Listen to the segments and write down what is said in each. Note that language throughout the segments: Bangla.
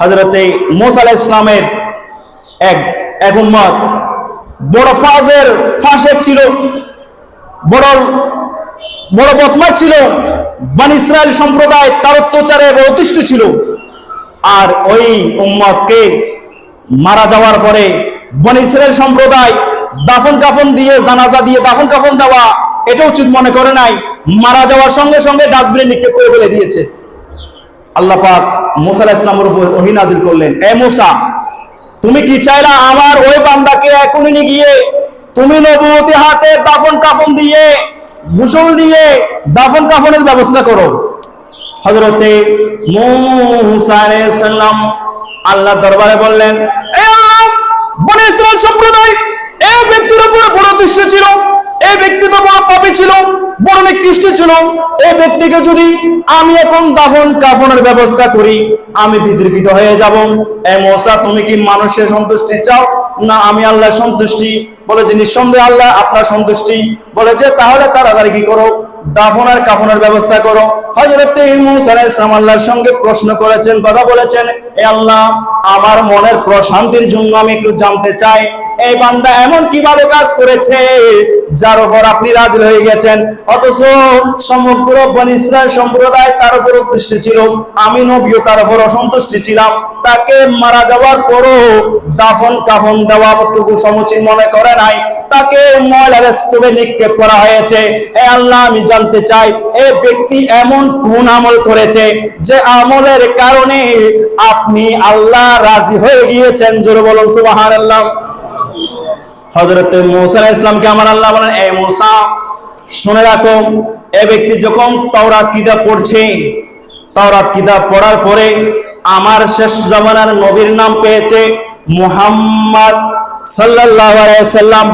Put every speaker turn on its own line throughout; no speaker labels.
হজরতে মোসা আলাহ ইসলামের এক এক উম্মত। বড় ফাজের ফাঁসেক ছিল, বড় বড় বদমাশ ছিল, বান ইসরায়েল সম্প্রদায় তার অত্যাচারে অতিষ্ঠ ছিল। আর ওই উম্মতকে মারা যাওয়ার পরে বন ইসরায়েল সম্প্রদায় দাফন কাফন দিয়ে, জানাজা দিয়ে দাফন কাফন দেওয়া, এটা উচিত মনে করে নাই, মারা যাওয়ার সঙ্গে সঙ্গে ডাস্টবিনে নিক্ষেপ করে ফেলে দিয়েছে। আল্লাহ পাক মুসা ইসলামের উপর ওহী নাজিল করলেন। এ মুসা, তুমি কি চাইলা আমার ওই বান্দাকে এখনই গিয়ে তুমি নবুয়তি হাতে দাফন কাফন দিয়ে গোসল দিয়ে দাফন কাফনের ব্যবস্থা করো? আলাইহিস সালাম আল্লাহ দরবারে বললেন, এ আল্লাহ, বনে ইসরায়েল সম্প্রদায় এই ব্যক্তির উপর বড় দৃষ্টি ছিল। এই ব্যক্তি তো বড় পাপী ছিল, বড় নিকৃষ্ট ছিল। এই ব্যক্তিকে যদি আমি এখন দাফন কাফনের ব্যবস্থা করি, আমি বিতর্কিত হয়ে যাব। এ মোসা, তুমি কি মানুষের সন্তুষ্টি চাও? না, আমি আল্লাহর সন্তুষ্টি। বলে যে, নিঃসন্দেহে আল্লাহ আপনার সন্তুষ্টি। বলে যে, তাহলে তাড়াতাড়ি কি করো? দাফনের কাফনের ব্যবস্থা করো। হযরত মুসা আলাইহিস সালাম আল্লাহর সঙ্গে প্রশ্ন করেছেন, কথা বলেছেন, এ আল্লাহ, আমার মনের প্রশান্তির জন্য আমি একটু জানতে চাই এই বান্দা এমন কি ভালো কাজ করেছে, যার উপর আপনি রাজি হয়ে গেছেন? অথচ সমগ্র বন ইসরায়েল সম্প্রদায় তার উপর দৃষ্টি ছিল, আমি নবীও তার উপর অসন্তুষ্টি ছিলাম। তাকে মারা যাওয়ার পরও দাফন কাফন দেওয়া দেওয়াটুকু সমুচীন মনে করে নাই। তাকে ময়লার স্তূপে নিক্ষেপ করা হয়েছে। এ আল্লাহ, আমি জানতে চাই এই ব্যক্তি এমন কোন আমল করেছে যে আমলের কারণে আপনি আল্লাহ রাজি হয়ে গিয়েছেন? জোরে বলুন, সুবহানাল্লাহ। হযরত মূসা ইসলামকে আমার আল্লাহ বলেন, এ মূসা, শুনে রাখো, এ ব্যক্তি যখন তাওরাত কিতাব পড়ছে, তাওরাত কিতাব পড়ার পরে আমার শেষ জামানার নবীর নাম পেয়েছে মুহাম্মদ সাল্লাল্লাহু আলাইহি সাল্লাম।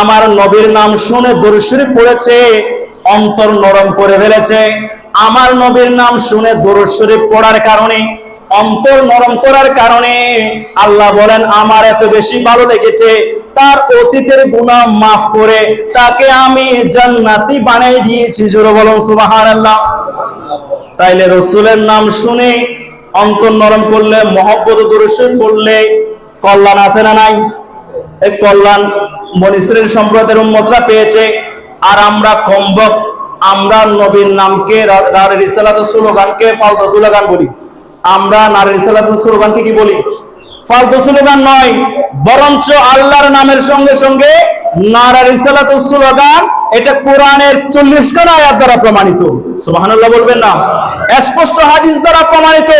আমার নবীর নাম শুনে দরুদ পড়েছে, অন্তর নরম করে ফেলেছে। আমার নবীর নাম শুনে দরুদ পড়ার কারণে, অন্তর নরম করার কারণে আল্লাহ বলেন, আমার এত বেশি ভালো লেগেছে তার অতীতের গুণা মাফ করে তাকে আমি জান্নাতি বানিয়ে দিয়েছি। জোরে বলুন, সুবহানাল্লাহ। তাইলে রসুলের নাম শুনে অন্তর নরম করলে, মহব্বত দর্শন করলে কল্যাণ আছে না নাই? এই কল্যাণ মনিসরের সম্প্রদায়ের উন্মতরা পেয়েছে। আর আমরা কম্বক আমরা নবীর নামকে নারীর ইসালাত স্লোগানকে ফালতু স্লোগান বলি। আমরা নারীর ইসালাত স্লোগানকে কি বলি? ফালতু স্লোগান নয়, বরঞ্চ আল্লাহর নামের সঙ্গে সঙ্গে নারার ইসালাতুল স্লোগান, এটা কোরআনের চল্লিশ খানা আয়াত দ্বারা প্রমাণিত। সুবহানাল্লাহ বলবেন না। স্পষ্ট হাদিস দ্বারা প্রমাণিত।